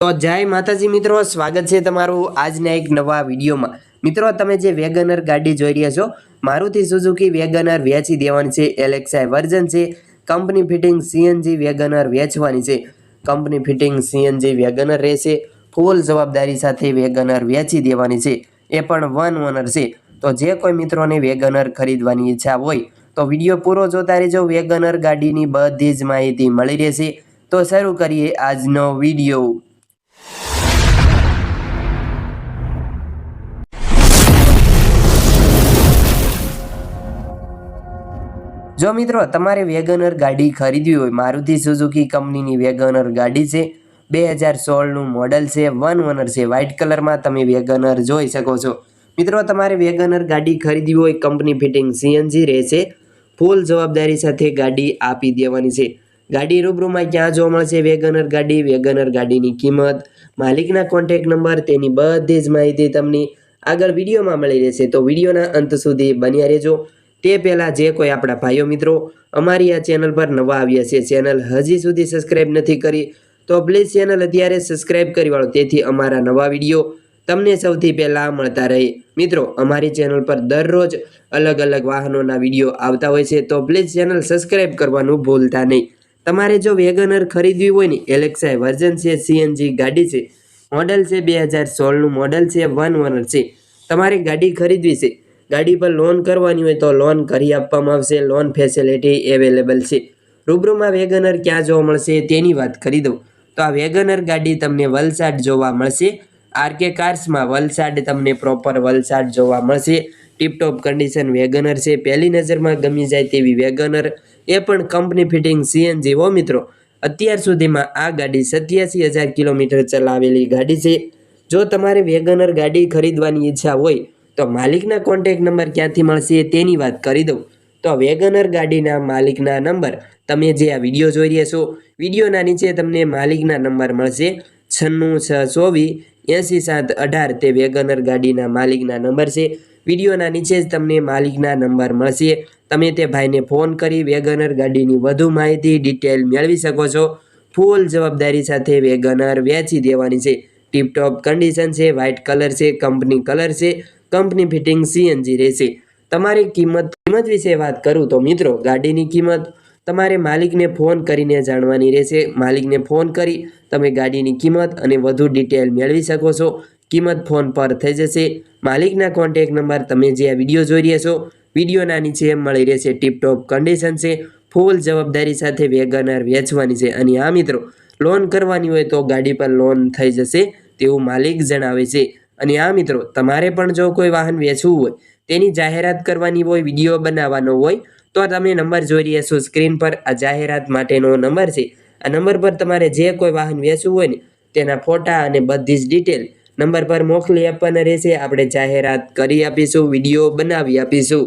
તો જય માતાજી મિત્રો, સ્વાગત છે તમારું આજના એક નવા વિડીયોમાં. મિત્રો, તમે જે વેગનર ગાડી જોઈ રહ્યા છો, મારુતિ સુઝુકી વેગનર વેચી દેવાની છે એલેક્સાઈ વર્ઝન છે, કંપની ફિટિંગ સીએનજી વેગનર વેચવાની છે. કંપની ફિટિંગ સીએનજી વેગનર રહેશે, ફૂલ જવાબદારી સાથે વેગનર વેચી દેવાની છે. એ પણ વન ઓનર છે. તો જે કોઈ મિત્રોને વેગનર ખરીદવાની ઈચ્છા હોય, તો વીડિયો પૂરો જોતા રહેજો. વેગનર ગાડીની બધી જ માહિતી મળી રહેશે. તો શરૂ કરીએ આજનો વીડિયો. જો મિત્રો, તમારે વેગનર ગાડી ખરીદવી હોય, મારુતિ સુઝુકી કંપનીની વેગનર ગાડી છે. બે હજાર સોળનું મોડલ છે, વન ઓનર છે વ્હાઇટ કલરમાં તમે વેગનર જોઈ શકો છો. મિત્રો, તમારે વેગનર ગાડી ખરીદવી હોય, કંપની ફિટિંગ સીએનજી રહેશે. ફૂલ જવાબદારી સાથે ગાડી આપી દેવાની છે. ગાડી રૂબરૂમાં ક્યાં જોવા મળશે વેગનર ગાડી, વેગનર ગાડીની કિંમત, માલિકના કોન્ટેક નંબર તેની બધી જ માહિતી તમને આગળ વિડીયોમાં મળી રહેશે. તો વિડીયોના અંત સુધી બન્યા રહેજો. તે પહેલાં જે કોઈ આપણા ભાઈઓ મિત્રો અમારી આ ચેનલ પર નવા આવ્યા છે ચેનલ હજી સુધી સબસ્ક્રાઈબ નથી કરી, તો પ્લીઝ ચેનલ અત્યારે સબસ્ક્રાઈબ કરી વાળો. તેથી અમારા નવા વીડિયો તમને સૌથી પહેલાં મળતા રહે. મિત્રો, અમારી ચેનલ પર દરરોજ અલગ અલગ વાહનોના વીડિયો આવતા હોય છે, તો પ્લીઝ ચેનલ સબસ્ક્રાઈબ કરવાનું ભૂલતા નહીં. તમારે જો વેગનર ખરીદવી હોય ને, એલેક્સા વર્ઝન છે સીએનજી ગાડી છે મોડલ છે બે હજાર સોળનું મોડલ છે વન ઓનર છે. તમારે ગાડી ખરીદવી છે, ગાડી પર લોન કરવાની હોય તો લોન કરી આપવામાં આવશે લોન ફેસિલિટી અવેલેબલ છે. રૂબરૂમાં વેગનર ક્યાં જોવા મળશે તેની વાત કરી દઉં. તો આ વેગનર ગાડી તમને વલસાડ જોવા મળશે. આરકે કાર્સમાં વલસાડ તમને પ્રોપર વલસાડ જોવા મળશે. ટીપટોપ કન્ડિશન વેગનર છે. પહેલી નજરમાં ગમી જાય તેવી વેગનર એ પણ કંપની ફિટિંગ સીએનજી હો મિત્રો. અત્યાર સુધીમાં આ ગાડી સત્યાસી હજાર કિલોમીટર ચલાવેલી ગાડી છે. જો તમારે વેગનર ગાડી ખરીદવાની ઈચ્છા હોય, તો માલિકના કોન્ટેક નંબર ક્યાંથી મળશે તેની વાત કરી દઉં. તો વેગનર ગાડીના માલિકના નંબર તમે જે આ વીડિયો જોઈ રહ્યા છો, વિડીયોના નીચે તમને માલિકના નંબર મળશે. છન્નું છ ચોવીસ એંસી સાત અઢાર તે વેગનર ગાડીના માલિકના નંબર છે. વિડીયોના નીચે જ તમને માલિકના નંબર મળશે. તમે તે ભાઈને ફોન કરી વેગનર ગાડીની વધુ માહિતી, ડિટેલ મેળવી શકો છો. ફૂલ જવાબદારી સાથે વેગનર વેચી દેવાની છે. ટીપટોપ કન્ડિશન છે, વ્હાઇટ કલર છે, કંપની કલર છે, કંપની ફિટિંગ સીએનજી રહેશે. તમારી કિંમત કિંમત વિશે વાત કરું તો મિત્રો, ગાડીની કિંમત તમારે માલિકને ફોન કરીને જાણવાની રહેશે. માલિકને ફોન કરી તમે ગાડીની કિંમત અને વધુ ડિટેલ મેળવી શકો છો. કિંમત ફોન પર થઈ જશે. માલિકના કોન્ટેક નંબર તમે જે આ વીડિયો જોઈ રહ્યા છો, વિડીયોના નીચે મળી રહેશે ટીપટોપ કન્ડિશન છે. ફૂલ જવાબદારી સાથે વેગનર વેચવાની છે. અને આ મિત્રો લોન કરવાની હોય તો ગાડી પર લોન થઈ જશે તેવું માલિક જણાવે છે. અને આ મિત્રો, તમારે પણ જો કોઈ વાહન વેચવું હોય તેની જાહેરાત કરવાની હોય, વીડિયો બનાવવાનો હોય, તો તમે નંબર જોઈ રહ્યા છો સ્ક્રીન પર. આ જાહેરાત માટેનો નંબર છે. આ નંબર પર તમારે જે કોઈ વાહન વેચવું હોય ને, તેના ફોટા અને બધી જ ડિટેલ નંબર પર મોકલી આપવાના રહેશે. આપણે જાહેરાત કરી આપીશું, વીડિયો બનાવી આપીશું.